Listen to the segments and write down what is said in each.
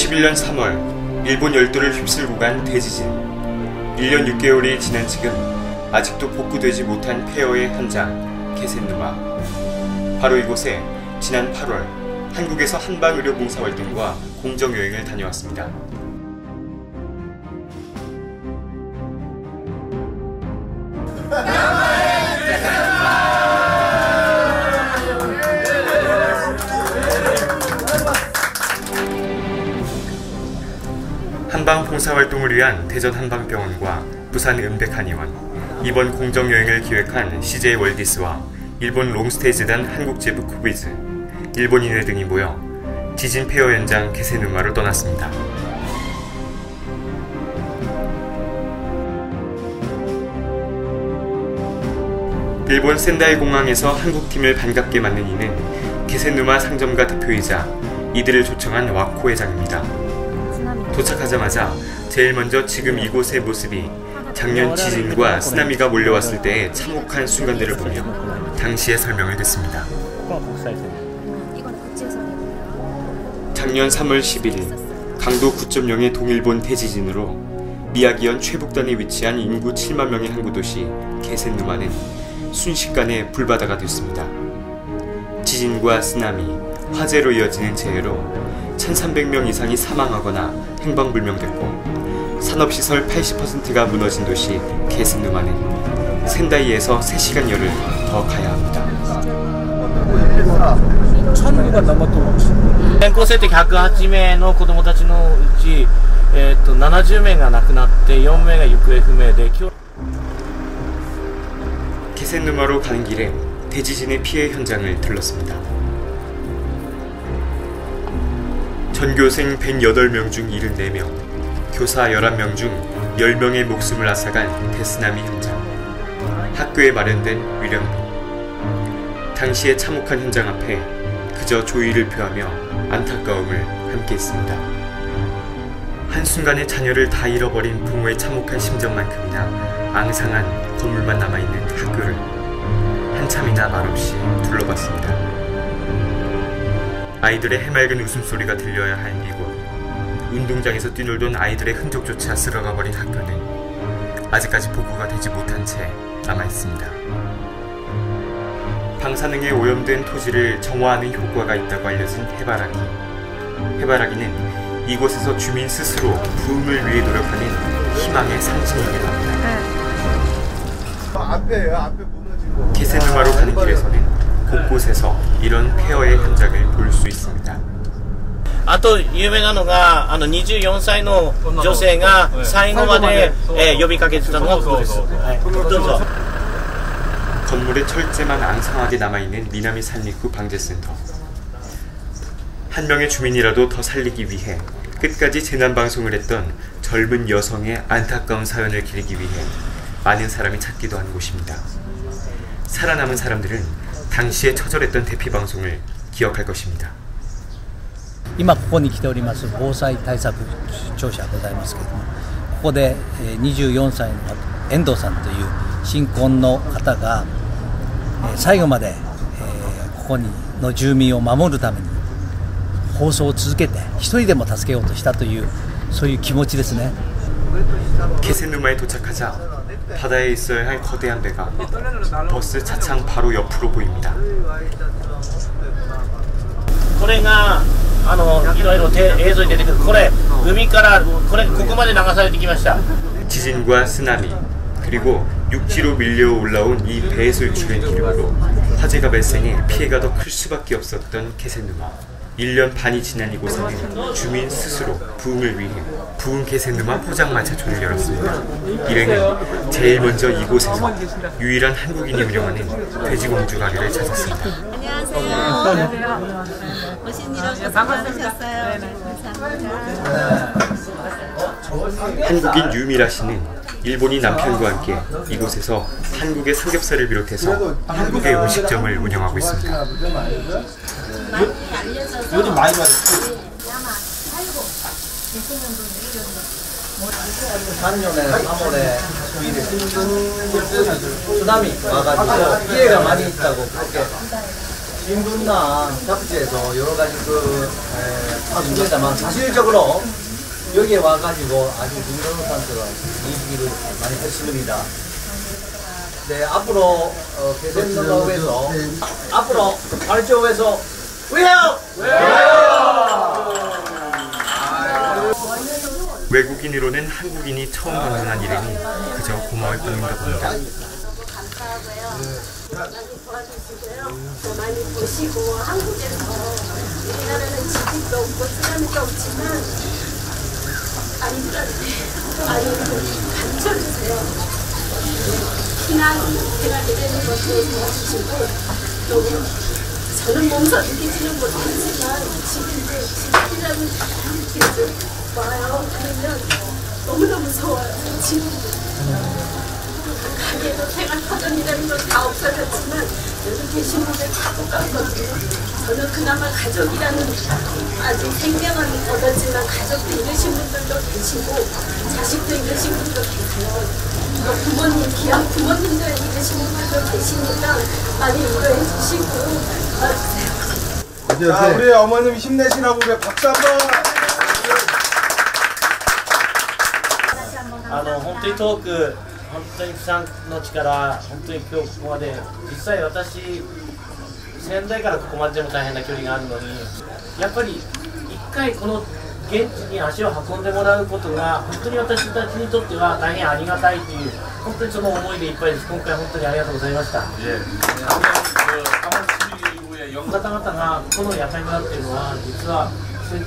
2011년 3월 일본 열도를 휩쓸고 간 대지진 1년 6개월이 지난 지금 아직도 복구되지 못한 폐허의 현장 게센누마 바로 이곳에 지난 8월 한국에서 한방의료봉사활동과 공정여행을 다녀왔습니다. 한방 봉사활동을 위한 대전 한방병원과 부산 은백한의원, 이번 공정여행을 기획한 CJ 월디스와 일본 롱스테이즈단 한국제부 쿠비즈, 일본인회 등이 모여 지진 폐허 현장 개세누마로 떠났습니다. 일본 센다이 공항에서 한국팀을 반갑게 맞는 이는 게세누마 상점가 대표이자 이들을 초청한 와코 회장입니다. 도착하자마자 제일 먼저 지금 이곳의 모습이 작년 지진과 쓰나미가 몰려왔을 때의 참혹한 순간들을 보며 당시의 설명을 듣습니다. 작년 3월 11일 강도 9.0의 동일본 대지진으로 미야기현 최북단에 위치한 인구 7만 명의 항구 도시 게센누마는 순식간에 불바다가 됐습니다. 지진과 쓰나미, 화재로 이어지는 재해로 1,300명 이상이 사망하거나 행방불명됐고 산업시설 80%가 무너진 도시 게스누마는 센다이에서 3시간 열을 더 가야 합니다. 全校生徒108名の子供たちのうち、えー、と70名が亡くなって4名が行方不明で今日 게센누마로 가는 길에 대지진의 피해 현장을 들렀습니다. 전교생 108명 중 74명, 교사 11명 중 10명의 목숨을 앗아간 데스나미 현장. 학교에 마련된 위령비. 당시의 참혹한 현장 앞에 그저 조의를 표하며 안타까움을 함께했습니다. 한순간에 자녀를 다 잃어버린 부모의 참혹한 심정만큼이나 앙상한 건물만 남아있는 학교를 한참이나 말없이 둘러봤습니다. 아이들의 해맑은 웃음소리가 들려야 할 이곳. 운동장에서 뛰놀던 아이들의 흔적조차 쓸어가 버린 학교는 아직까지 복구가 되지 못한 채 남아있습니다. 방사능에 오염된 토지를 정화하는 효과가 있다고 알려진 해바라기. 해바라기는 이곳에서 주민 스스로 부흥을 위해 노력하는 희망의 상징이기도 합니다. 게세누마로 가는 길에서는 곳곳에서 이런 폐허의 현장을 볼 수 있습니다. あと有名なのがあの24歳の女性が最後まで、えー呼びかけてたのがここです、はい、どうぞ 건물의 철제만 앙상하게 남아있는 미나미 산리구 방재센터. 한 명의 주민이라도 더 살리기 위해 끝까지 재난방송을 했던 젊은 여성의 안타까운 사연을 기리기 위해 많은 사람이 찾기도 한 곳입니다. 살아남은 사람들은 당시에 처절했던 대피 방송을 기억할 것입니 다. 今ここに来ております防災対策庁舎ございますけれどもここで24歳の遠藤さんという新婚の方が最後までここにの住民を守るために放送を続けて一人でも助けようとしたというそういう気持ちですね。気仙沼へ到着하자 바다에 있어야 할 거대한 배가 버스 차창 바로 옆으로 보입니다. これがあのいろいろて映像に出てくるこれ海からこれここまで流されてきました 지진과 쓰나미 그리고 육지로 밀려 올라온 이 배설 주변 기름으로 화재가 발생해 피해가 더 클 수밖에 없었던 케센누마 1년 반이 지난 이곳에는 주민 스스로 부흥을 위해 부흥 케센누마 포장마차 존을 열었습니다. 일행은 제일 먼저 이곳에서 유일한 한국인이 운영하는 돼지공주 가게를 찾았습니다. 안녕하세요. 오신 일 없어서 많으셨어요. 감사합니다. 한국인 유미라 씨는 일본인 남편과 함께 이곳에서 한국의 삼겹살을 비롯해서 한국의 음식점을 운영하고 있습니다. 많이 알려져서 요즘 많이 받 작년에 3월에 쓰나미 와가지고 피해가 많이 있다고 그렇게 신문나 잡지에서 여러 가지 그 에, 방송되다만 사실적으로 여기에 와가지고 아주 김건우 선수가 이기를 많이 했습니다. 네 앞으로 어, 개선농업에서 앞으로 발전에서 위협 외국인으로는 한국인이 처음 방문한 일이니 그저 고마울 뿐인가 봅니다. 많이 도와주시고요. 저는 몸소 느끼지는 못하지만 지금도 지식이라는 게 와요. 그러면 너무너무 무서워요. 지금 가게도 생활터전이라는 건다 없어졌지만 여기 계신 분들 다 똑같거든요. 저는 그나마 가족이라는 아주 생명은 얻었지만 가족도 잃으신 분들도 계시고 자식도 잃으신 분도. 또 부모님, 귀한 부모님들 잃으신 분들도 계시니까 많이 위로해 주시고 도와주세요. 자, 우리 어머님 힘내시라고 우리 박수 한번. あの本当に遠く本当にさんの力本当に今日ここまで実際私仙台からここまででも大変な距離があるのにやっぱり一回この現地に足を運んでもらうことが本当に私たちにとっては大変ありがたいという本当にその思いでいっぱいです今回本当にありがとうございました方々がこの屋台村っていうのは実は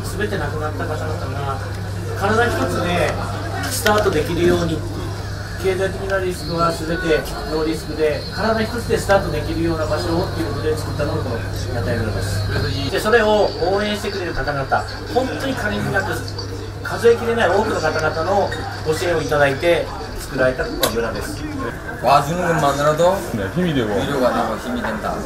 すべて亡くなった方々が体一つでスタートできるように経済的なリスクは全てノーリスクで体一つでスタートできるような場所をっていうことで作ったのがこの屋台村ですでそれを応援してくれる方々本当に限りなく数えきれない多くの方々のご支援をいただいて作られたこの村です 와주는 것만으로도 힘이 되고 위로가 되고 힘이 된다.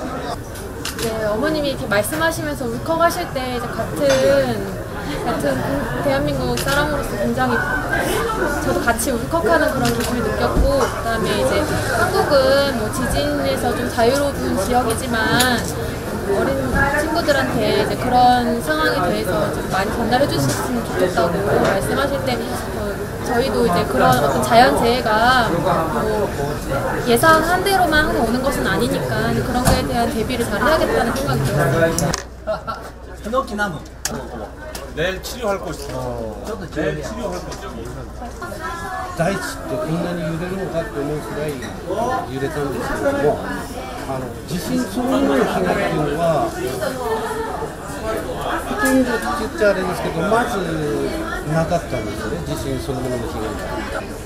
네, 어머님이 이렇게 말씀하시면서 울컥하실 때 이제 같은 하여튼 대한민국 사람으로서 굉장히 저도 같이 울컥하는 그런 기분을 느꼈고 그다음에 이제 한국은 뭐 지진에서 좀 자유로운 지역이지만 어린 친구들한테 이제 그런 상황에 대해서 좀 많이 전달해 주셨으면 좋겠다고 말씀하실 때 저희도 이제 그런 어떤 자연 재해가 뭐 예상한 대로만 항상 오는 것은 아니니까 그런 거에 대한 대비를 잘 해야겠다는 생각이 들어요. 히노키나무 내일 치료할 거 있어. 내일 치료할 거 있어. 大地ってこんなに揺れるのかって思うくらい揺れたんですけれどもあの地震そのものの被害っていうのはほとんどって言っちゃあれですけどまずなかったんですよね地震そのものの被害が。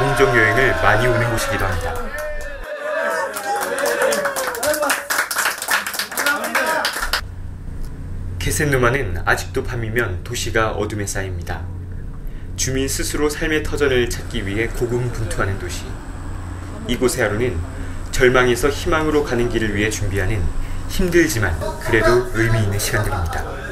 동정 여행을 많이 오는 곳이기도 합니다. 케센누마는 아직도 밤이면 도시가 어둠에 쌓입니다. 주민 스스로 삶의 터전을 찾기 위해 고군분투하는 도시. 이곳의 하루는 절망에서 희망으로 가는 길을 위해 준비하는 힘들지만 그래도 의미 있는 시간들입니다.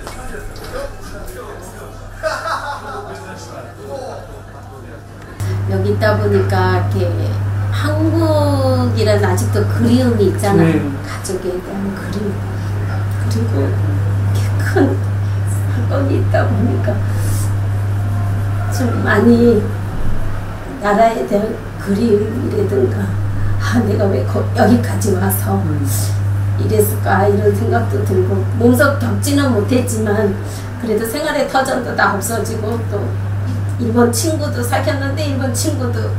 여기 있다 보니까 이렇게 한국이라는 아직도 그리움이 있잖아요. 가족에 대한 그리움. 그리고 이렇게 큰 사건이 있다 보니까 좀 많이 나라에 대한 그리움이라든가 아 내가 왜 거- 여기까지 와서 이랬을까 이런 생각도 들고 몸소 겪지는 못했지만 그래도 생활의 터전도 다 없어지고 또 일본 친구도 사귀었는데 일본 친구도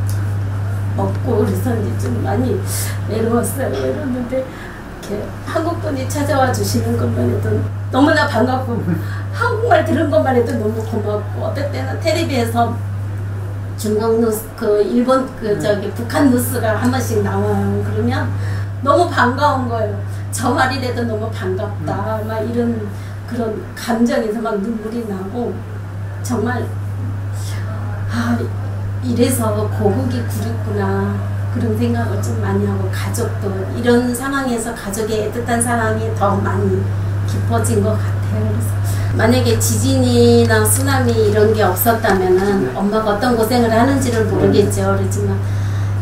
없고 그래서 이제 좀 많이 외로웠어요. 외로웠는데 이렇게 한국 분이 찾아와 주시는 것만 해도 너무나 반갑고 한국말 들은 것만 해도 너무 고맙고 어떨 때는 텔레비에서 중국 뉴스 그 일본 그 저기 북한 뉴스가 한 번씩 나와요. 그러면 너무 반가운 거예요. 저 말이라도 너무 반갑다. 막 이런 그런 감정에서 막 눈물이 나고 정말 아 이래서 고국이 구렸구나 그런 생각을 좀 많이 하고 가족도 이런 상황에서 가족의 애틋한 사랑이 더 많이 깊어진 것 같아요. 그래서 만약에 지진이나 쓰나미 이런 게 없었다면은 엄마가 어떤 고생을 하는지를 모르겠죠. 그렇지만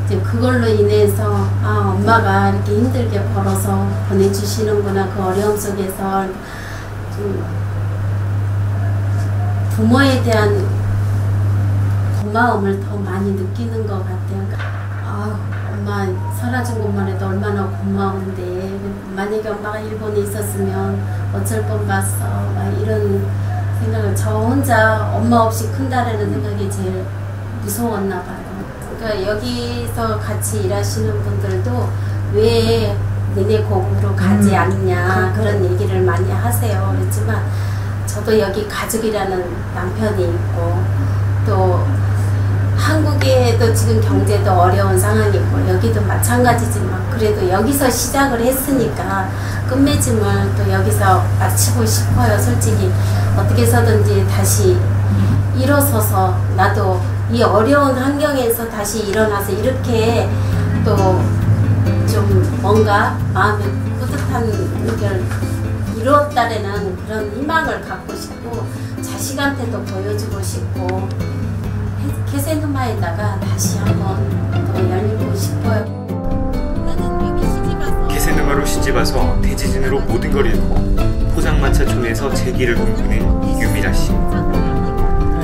이제 그걸로 인해서 아 엄마가 이렇게 힘들게 벌어서 보내주시는구나 그 어려움 속에서 좀 부모에 대한 고마움을 더 많이 느끼는 것 같아요. 아, 엄마 살아준 것만 해도 얼마나 고마운데 만약에 엄마가 일본에 있었으면 어쩔 뻔봤어 막 이런 생각을 저 혼자 엄마 없이 큰다라는 생각이 제일 무서웠나 봐요. 그러니까 여기서 같이 일하시는 분들도 왜 니네 고국으로 가지 않냐 그런 얘기를 많이 하세요. 그렇지만 저도 여기 가족이라는 남편이 있고 또 한국에도 지금 경제도 어려운 상황이고 여기도 마찬가지지만 그래도 여기서 시작을 했으니까 끝맺음을 또 여기서 마치고 싶어요. 솔직히 어떻게 해서든지 다시 일어서서 나도 이 어려운 환경에서 다시 일어나서 이렇게 또 좀 뭔가 마음에 뿌듯한 걸 이루었다라는 그런 희망을 갖고 싶고 자식한테도 보여주고 싶고 케세누마에다가 다시 한번 더 열리고 싶어요. 케세누마로 시집와서 대지진으로 모든 걸 잃고 포장마차촌에서 재기를 꿈꾸는 유미라 씨.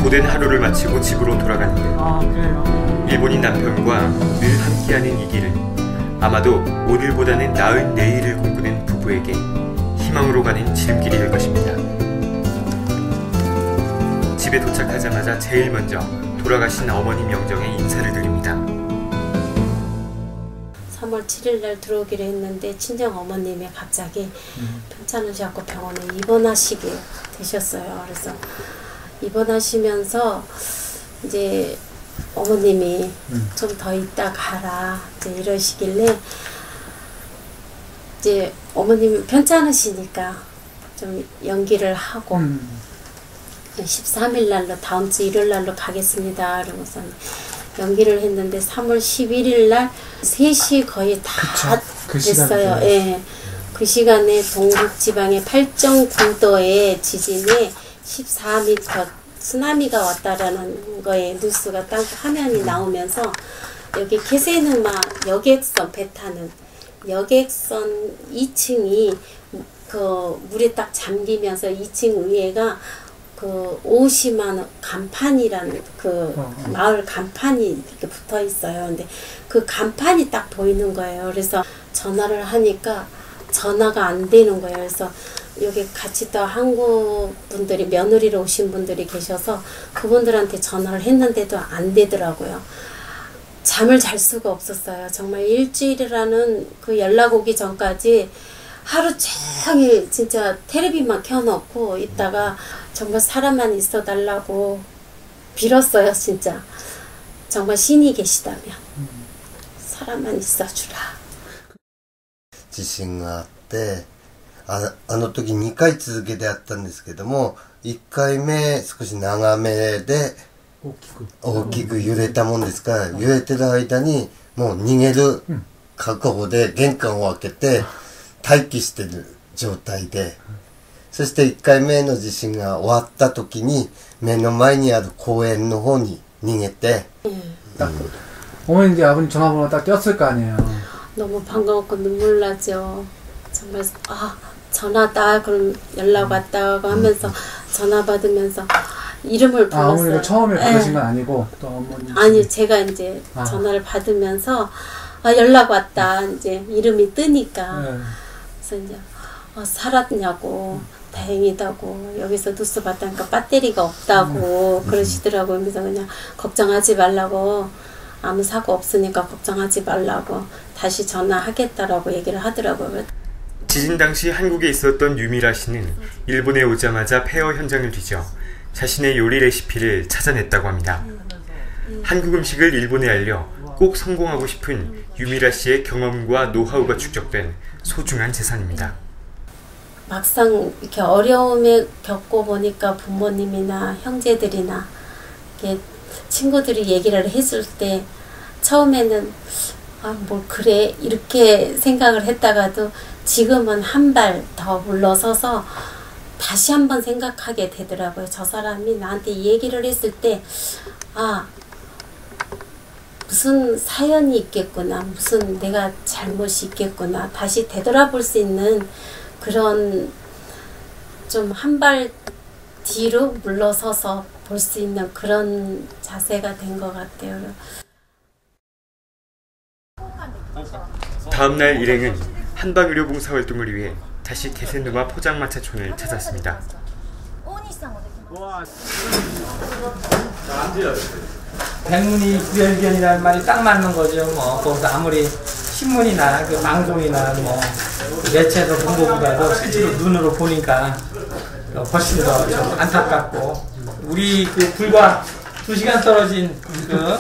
고된 하루를 마치고 집으로 돌아가는데 아? 일본인 남편과 늘 함께하는 이 길은 아마도 오늘보다는 나은 내일을 꿈꾸는 부부에게 희망으로 가는 지름길이 될 것입니다. 집에 도착하자마자 제일 먼저 돌아가신 어머님 영정에 인사를 드립니다. 3월 7일 날 들어오기로 했는데 친정 어머님이 갑자기 편찮으셔갖고 병원에 입원하시게 되셨어요. 그래서 입원하시면서 이제 어머님이 좀더 있다 가라 이제 이러시길래 이제 어머님이 편찮으시니까 좀 연기를 하고 13일 날로 다음 주 일요일 날로 가겠습니다. 이러고서 연기를 했는데 3월 11일 날 3시 거의 다 그 됐어요. 예. 그 시간에 동북 지방의 8.9도의 지진에 14m 쓰나미가 왔다라는 거에 뉴스가 딱 화면이 나오면서 여기 케세누마 여객선 배 타는 여객선 2층이 그 물에 딱 잠기면서 2층 위에가 그 오시만 간판이라는 그 마을 간판이 이렇게 붙어 있어요. 근데 그 간판이 딱 보이는 거예요. 그래서 전화를 하니까 전화가 안 되는 거예요. 그래서 여기 같이 또 한국 분들이 며느리로 오신 분들이 계셔서 그분들한테 전화를 했는데도 안 되더라고요. 잠을 잘 수가 없었어요. 정말 일주일이라는 그 연락 오기 전까지 하루 종일 진짜 테레비만 켜놓고 있다가 정말 사람만 있어 달라고 빌었어요, 진짜. 정말 신이 계시다면 사람만 있어 주라. 地震があってああの時2回続けてあったんですけども1回目少し長めで大きく大きく揺れたもんですから揺れてる間にもう逃げる覚悟で玄関を開けて待機してる状態で そして1回目の地震が終わった時に目の前にある公園の方に逃げて 딱 어머니 이제 아버님 전화번호 딱 띄었을 거 아니에요. 너무 반가웠고 눈물 나죠. 정말 아 전화다 그럼 연락 왔다고 하면서 전화 받으면서 이름을 아, 어머니가 불렀어요. 처음에 예. 그러신 건 아니고 또 어머니 아니 제가 이제 아. 전화를 받으면서 아, 연락 왔다 이제 이름이 뜨니까 네. 그래서 이제 어, 살았냐고 다행이다고 여기서 뉴스 봤다니까 배터리가 없다고 그러시더라고요. 그래서 그냥 걱정하지 말라고 아무 사고 없으니까 걱정하지 말라고 다시 전화하겠다라고 얘기를 하더라고요. 지진 당시 한국에 있었던 유미라 씨는 일본에 오자마자 폐허 현장을 뒤져 자신의 요리 레시피를 찾아냈다고 합니다. 한국 음식을 일본에 알려 꼭 성공하고 싶은 유미라 씨의 경험과 노하우가 축적된 소중한 재산입니다. 막상 이렇게 어려움에 겪고 보니까 부모님이나 형제들이나 이렇게 친구들이 얘기를 해줄 때 처음에는 아, 뭐 그래 이렇게 생각을 했다가도 지금은 한 발 더 물러서서 다시 한번 생각하게 되더라고요. 저 사람이 나한테 이 얘기를 했을 때 아, 무슨 사연이 있겠구나. 무슨 내가 잘못이 있겠구나. 다시 되돌아볼 수 있는 그런 좀 한 발 뒤로 물러서서 볼 수 있는 그런 자세가 된 것 같아요. 다음날 일행은 한방의료봉사 활동을 위해 다시 개센누마 포장마차촌을 찾았습니다. 백문이 불여일견이라는 말이 딱 맞는 거죠. 뭐 거기서 아무리 신문이나 그 방송이나 뭐 매체에서 본 것보다도 실제로 눈으로 보니까 어, 훨씬 더 좀 안타깝고 우리 그 불과 두 시간 떨어진 그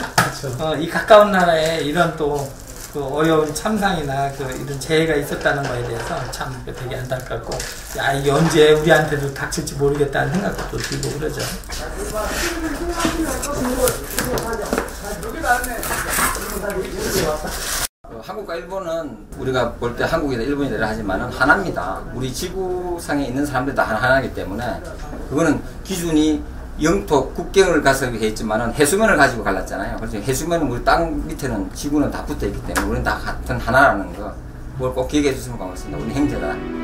어, 이 가까운 나라에 이런 또 그 어려운 참상이나 그 이런 재해가 있었다는 거에 대해서 참 되게 안타깝고 야 이게 언제 우리한테도 닥칠지 모르겠다는 생각도 또 들고 그러죠. 어, 한국과 일본은 우리가 볼 때 한국이다 일본이다 하지만은 하나입니다. 우리 지구상에 있는 사람들이 다 하나이기 때문에 그거는 기준이 영토 국경을 가서 했지만은 해수면을 가지고 갈랐잖아요. 그래서 해수면은 우리 땅 밑에는 지구는 다 붙어 있기 때문에 우리는 다 같은 하나라는 거 그걸 꼭 기억해 주시면 고맙습니다. 우리 형제다.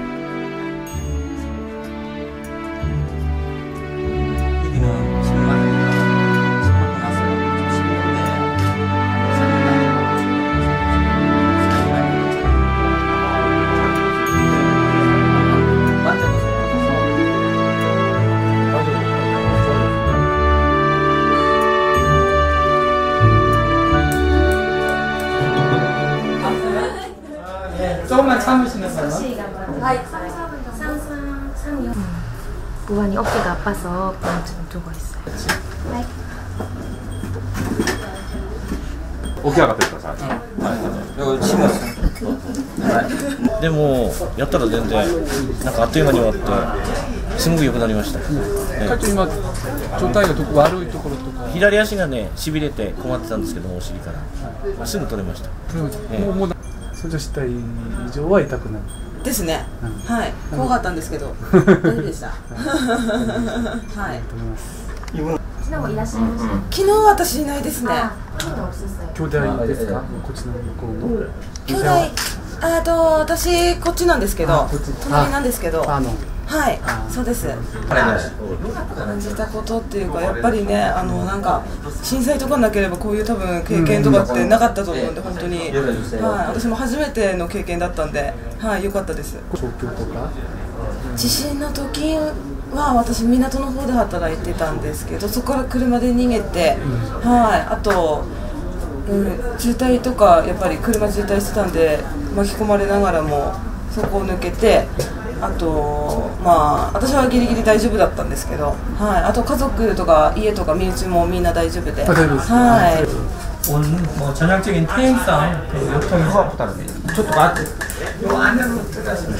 어깨가 아파서 병원 좀 두고 있어요. 起き上がってください。 이거 심었어. でもやったら全然なんかあっという間に終わってすごく良くなりました、会長今状態がどこ悪いところとか左足がねしびれて困ってたんですけどもお尻からすぐ取れましたもうもうそ女子体以上は痛くない ですね、はい。怖かったんですけど。大丈夫でした。はい。昨日もいらっしゃいました。昨日私いないですね。兄弟ですか？こっちの向こうの？兄弟あと私こっちなんですけど。隣なんですけど。あのはいそうです。感じたことっていうかやっぱりねあのなんか震災とかなければこういう多分経験とかってなかったと思うんで本当に、は。い、私も初めての経験だったんではい良かったです。地震の時は私港の方で働いてたんですけどそこから車で逃げて、はい。あと、うん、渋滞とかやっぱり車渋滞してたんで巻き込まれながらもそこを抜けてあとまあ私はギリギリ大丈夫だったんですけど、はい、あと家族とか家とか身内もみんな大丈夫で、大丈夫ですはい、 오늘 뭐 전형적인 퇴행성 그 요통이 저도 맞 요 안으로 들어가시면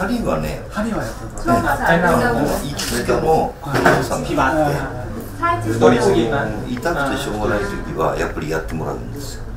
針はね、針はやっ生きつけのお父さんがあって、乗り継ぎ痛くてしょうがない時はやっぱりやってもらうんですよ。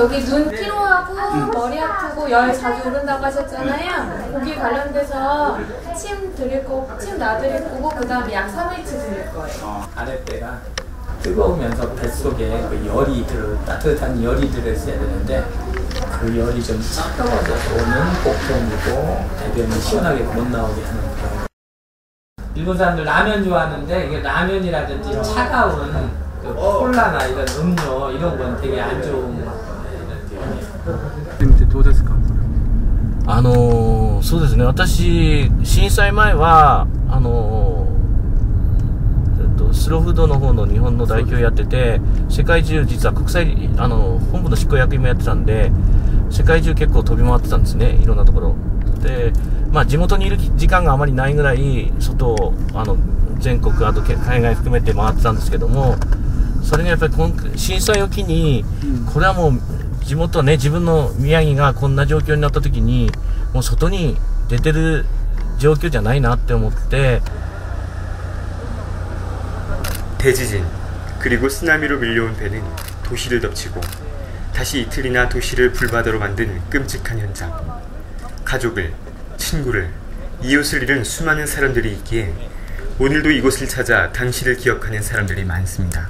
여기 눈 피로하고 머리 아프고 열 자주 오른다고 하셨잖아요. 거기 관련돼서 침 드릴 거, 침 놔드릴 거고 그 다음에 약 3일치 드릴 거예요. 아랫배가 뜨거우면서 뱃속에 그 열이 들어 따뜻한 열이 들어있어야 되는데 그 열이 좀 차가워져서 오는 복통이고 대변이 시원하게 못 나오게 하는 병. 일본 사람들 라면 좋아하는데 이게 라면이라든지 차가운 그 콜라나 이런 음료 이런 건 되게 안 좋은 것 같아요. どうですかあのーそうですね。私震災前はあのーえっとスローフードの方の日本の代表やってて世界中実は国際あの本部の執行役員もやってたんで世界中結構飛び回ってたんですね。いろんなところ。でまあ地元にいる時間があまりないぐらい外をあの全国あとけ海外含めて回ってたんですけどもそれがやっぱり今震災を機にこれはもう地元ね自分の宮城がこんな状況になった時にもう外に出てる状況じゃないなって思って 대지진 그리고 쓰나미로 밀려온 배는 도시를 덮치고 다시 이틀이나 도시를 불바다로 만든 끔찍한 현장. 가족을, 친구를, 이웃을 잃은 수많은 사람들이 있기에 오늘도 이곳을 찾아 당시를 기억하는 사람들이 많습니다.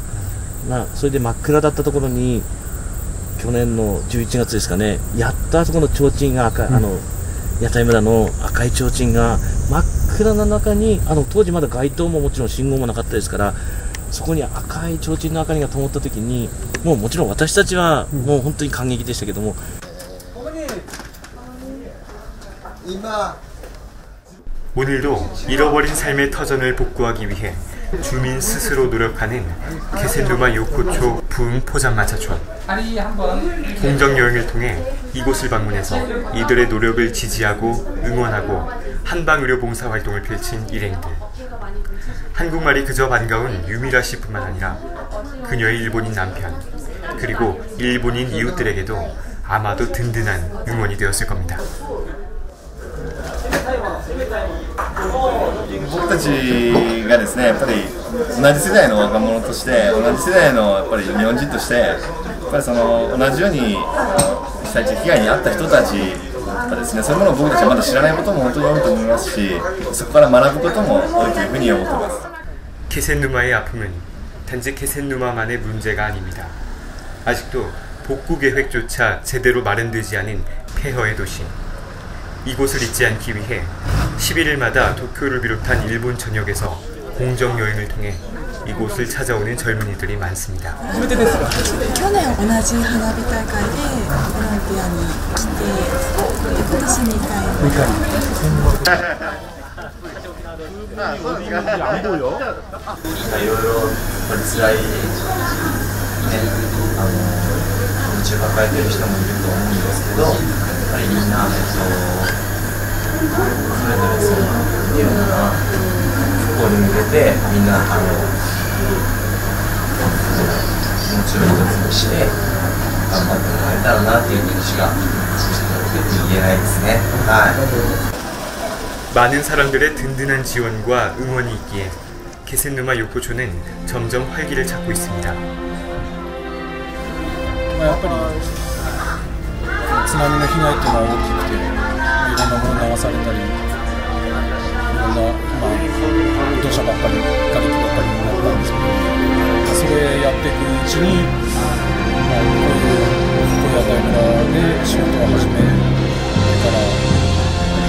まあ、それで真っ暗だったところに去年の11月ですかねやっとあそこの提灯が赤、あの屋台村の赤い提灯が真っ暗な中にあの当時まだ街灯ももちろん信号もなかったですからそこに赤い提灯の明かりが灯った時にもうもちろん私たちはもう本当に感激でしたけども、 오늘도 잃어버린 삶의 터전을 복구하기 위해 주민 스스로 노력하는 케센누마 요코초 부흥 포장마차촌. 다리 한번 공정 여행을 통해 이곳을 방문해서 이들의 노력을 지지하고 응원하고 한방 의료 봉사 활동을 펼친 일행들. 한국말이 그저 반가운 유미라 씨뿐만 아니라 그녀의 일본인 남편 그리고 일본인 이웃들에게도 아마도 든든한 응원이 되었을 겁니다. 僕たちがですねやっぱり同じ世代の若者として同じ世代のやっぱり日本人としてやっぱりその同じようにあの被災地被害に遭った人たちがですねそういうものを僕たちはまだ知らないことも本当に多いと思いますしそこから学ぶことも多いというふうに思ってます 케센누마의 아픔은 단지 케센누마만의 문제가 아닙니다. 아직도 복구 계획조차 제대로 마련되지 않은 폐허의 도시. 이곳을 잊지 않기 위해 11일마다 도쿄를 비롯한 일본 전역에서 공정 여행을 통해 이곳을 찾아오는 젊은이들이 많습니다. 去年同じ花火大会でボランティアに来てで今年2回目 안 보여? いろいろやっぱり辛いねあの気持ちを抱えてる人もいると思うんですけど やっぱりみんな、えっと、それぞれそのいろんな復興に向けてみんなあの気持ちを一つにして頑張ってもらえたらなっていう気持ちが言えないですねはい。 많은 사람들의 든든한 지원과 응원이 있기에 케센누마 요코초는 점점 활기를 찾고 있습니다. 津波の被害っていうのは大きくていろんなもの流されたりいろんな、まあ、土砂ばっかり瓦礫ばっかりになったんですけどそれやっていくうちに、まあ、こういう小屋台村で仕事を始めてからい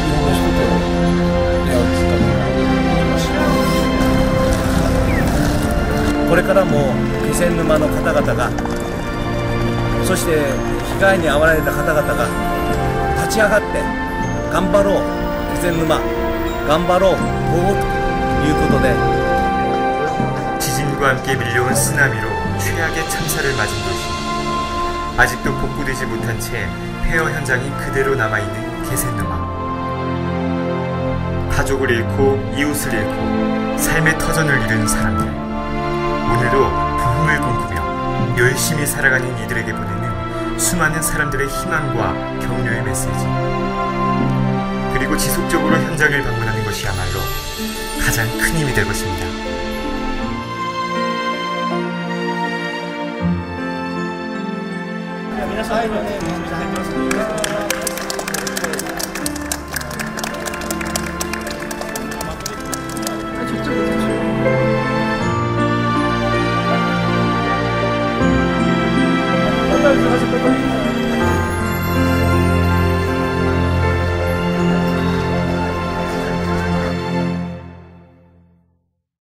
ろんな人と出会うきっかけができました。これからも気仙沼の方々がそして被害に遭われた方々が立ち上がって頑張ろう気仙沼頑張ろう東北ということで 지진과 함께 밀려온 쓰나미로 최악의 참사를 맞은 도시. 아직도 복구되지 못한 채 폐허 현장이 그대로 남아있는 개센누마. 가족을 잃고 이웃을 잃고 삶의 터전을 잃은 사람들. 오늘도 부흥을 꿈꾸며 열심히 살아가는 이들에게 보내는 수많은 사람들의 희망과 격려의 메시지. 그리고 지속적으로 현장을 방문하는 것이야말로 가장 큰 힘이 될 것입니다. 들어가 서 빨리.